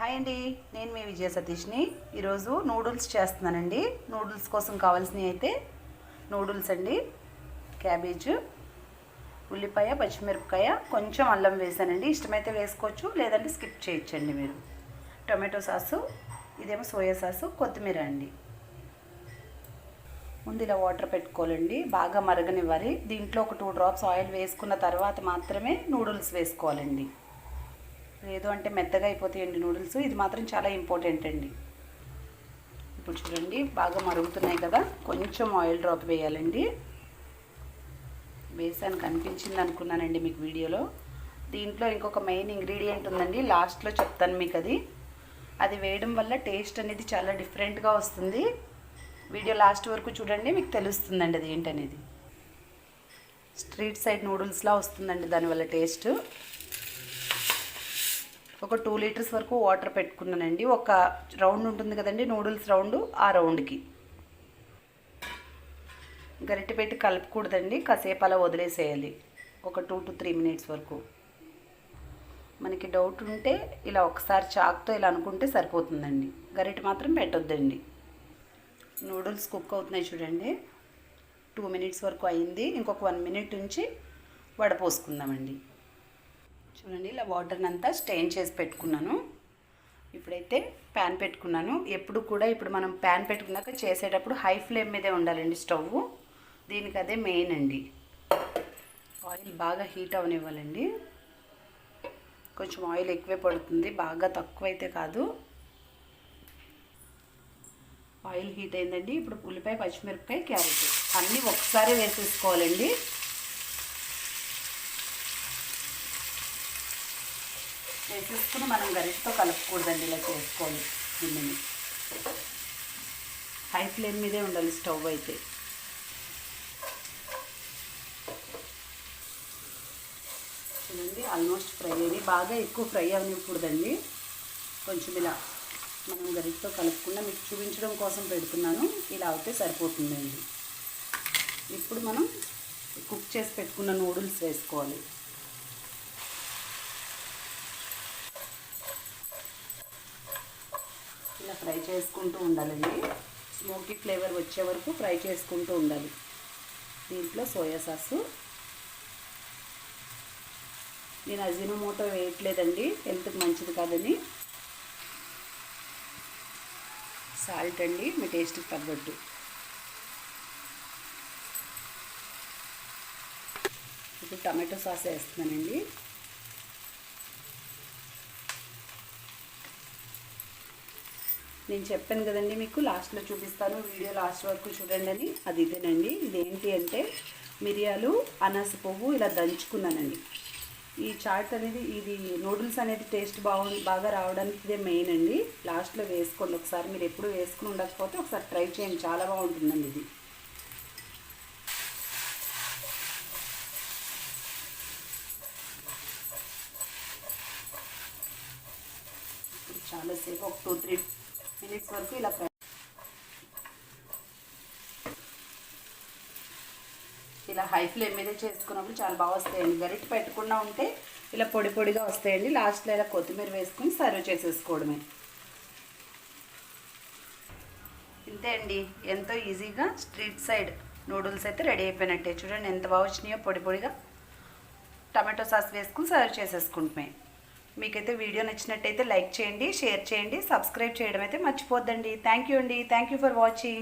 Hi అండి నేను మీ విజయ సతీష్ని. ఈరోజు నూడిల్స్ చేస్తున్నానండి. నూడిల్స్ కోసం కావాల్సినవి అయితే నూడిల్స్ అండి క్యాబేజ్ ఉల్లిపాయ పచ్చిమిరపకాయ కొంచెం అల్లం వేసానండి. ఇష్టమైతే వేసుకోవచ్చు లేదంటే స్కిప్ చేయొచ్చండి మీరు. టొమాటో సాసు ఇదేమో సోయా సాసు కొత్తిమీర అండి. ముందు ఇలా వాటర్ పెట్టుకోవాలండి. బాగా మరగనివ్వాలి. దీంట్లో ఒక టూ డ్రాప్స్ ఆయిల్ వేసుకున్న తర్వాత మాత్రమే నూడిల్స్ వేసుకోవాలండి. లేదు అంటే మెత్తగా అయిపోతాయండి నూడిల్స్. ఇది మాత్రం చాలా ఇంపార్టెంట్ అండి. ఇప్పుడు చూడండి బాగా మరుగుతున్నాయి కదా. కొంచెం ఆయిల్ డ్రాప్ వేయాలండి. వేసాను కనిపించింది అనుకున్నానండి మీకు వీడియోలో. దీంట్లో ఇంకొక మెయిన్ ఇంగ్రీడియంట్ ఉందండి. లాస్ట్లో చెప్తాను మీకు అది. అది వేయడం వల్ల టేస్ట్ అనేది చాలా డిఫరెంట్గా వస్తుంది. వీడియో లాస్ట్ వరకు చూడండి మీకు తెలుస్తుందండి అది ఏంటనేది. స్ట్రీట్ సైడ్ నూడిల్స్లా వస్తుందండి దానివల్ల టేస్ట్. ఒక టూ లీటర్స్ వరకు వాటర్ పెట్టుకున్నానండి. ఒక రౌండ్ ఉంటుంది కదండి నూడిల్స్ రౌండ్ ఆ రౌండ్కి. గరిటె పెట్టి కలపకూడదండి కాసేపు అలా వదిలేసేయాలి. ఒక టూ టు త్రీ మినిట్స్ వరకు. మనకి డౌట్ ఉంటే ఇలా ఒకసారి చాక్తో ఇలా అనుకుంటే సరిపోతుందండి. గరిటె మాత్రం పెట్టొద్దండి. నూడిల్స్ కుక్ అవుతున్నాయి చూడండి. టూ మినిట్స్ వరకు అయింది. ఇంకొక వన్ మినిట్ ఉంచి వడపోసుకుందామండి. చూడండి ఇలా వాటర్ని అంతా స్టెయిన్ చేసి పెట్టుకున్నాను. ఇప్పుడైతే ప్యాన్ పెట్టుకున్నాను. ఎప్పుడు కూడా ఇప్పుడు మనం ప్యాన్ పెట్టుకున్నాక చేసేటప్పుడు హై ఫ్లేమ్ మీదే ఉండాలండి స్టవ్. దీనికి అదే మెయిన్ అండి. ఆయిల్ బాగా హీట్ అవనివ్వాలండి. కొంచెం ఆయిల్ ఎక్కువే పడుతుంది బాగా తక్కువ అయితే కాదు. ఆయిల్ హీట్ అయిందండి. ఇప్పుడు ఉల్లిపాయ పచ్చిమిరపకాయ క్యారెట్. అన్నీ ఒకసారి వేసేసుకోవాలండి. వేసేసుకుని మనం గరిటతో కలుపుకూడదండి ఇలా చేసుకోవాలి గిన్నెని. హై ఫ్లేమ్ మీదే ఉండాలి స్టవ్ అయితే. చూడండి ఆల్మోస్ట్ ఫ్రై అయ్యి బాగా ఎక్కువ ఫ్రై అవనివ్వకూడదండి కొంచెం ఇలా మనం గరిటతో కలుపుకుండా మీకు చూపించడం కోసం పెడుతున్నాను. ఇలా అయితే సరిపోతుందండి. ఇప్పుడు మనం కుక్ చేసి పెట్టుకున్న నూడిల్స్ వేసుకోవాలి. ఫ్రై చేసుకుంటూ ఉండాలండి. స్మోకీ ఫ్లేవర్ వచ్చే వరకు ఫ్రై చేసుకుంటూ ఉండాలి. దీంట్లో సోయా సాసు. నేను అజినోమోటో వేయట్లేదండి హెల్త్కి మంచిది కాదని. సాల్ట్ అండి మీ టేస్ట్కి తగ్గట్టు. ఇప్పుడు టమాటో సాస్ వేస్తున్నానండి. నేను చెప్పాను కదండి మీకు లాస్ట్లో చూపిస్తాను. వీడియో లాస్ట్ వరకు చూడండి అని. అది ఇదేనండి. ఇదేంటి అంటే మిరియాలు అనాస పువ్వు ఇలా దంచుకున్నానండి. ఈ చాట్ అనేది ఇది నూడిల్స్ అనేది టేస్ట్ బాగు బాగా రావడానికి ఇదే మెయిన్ అండి. లాస్ట్లో వేసుకోండి ఒకసారి. మీరు ఎప్పుడు వేసుకుని ఉండకపోతే ఒకసారి ట్రై చేయండి. చాలా బాగుంటుందండి ఇది. చాలాసేపు ఒక టూ త్రీ మినిట్స్ వరకు ఇలా ఫ్రై ఇలా హై ఫ్లేమ్ మీద చేసుకున్నప్పుడు చాలా బాగా వస్తాయండి. గరిటె పెట్టకుండా ఉంటే ఇలా పొడి పొడిగా వస్తాయండి. లాస్ట్లో ఇలా కొత్తిమీర వేసుకుని సర్వ్ చేసేసుకోవడమే. ఇంతే అండి. ఎంతో ఈజీగా స్ట్రీట్ సైడ్ నూడిల్స్ అయితే రెడీ అయిపోయినట్టే. చూడండి ఎంత బాగా వచ్చినాయో పొడి పొడిగా. టమాటో సాస్ వేసుకుని సర్వ్ చేసేసుకుంటున్నాయి. మీకైతే వీడియో నచ్చినట్టయితే లైక్ చేయండి షేర్ చేయండి సబ్స్క్రైబ్ చేయడం అయితే మర్చిపోద్దండి. థ్యాంక్ యూ అండి. Thank you for watching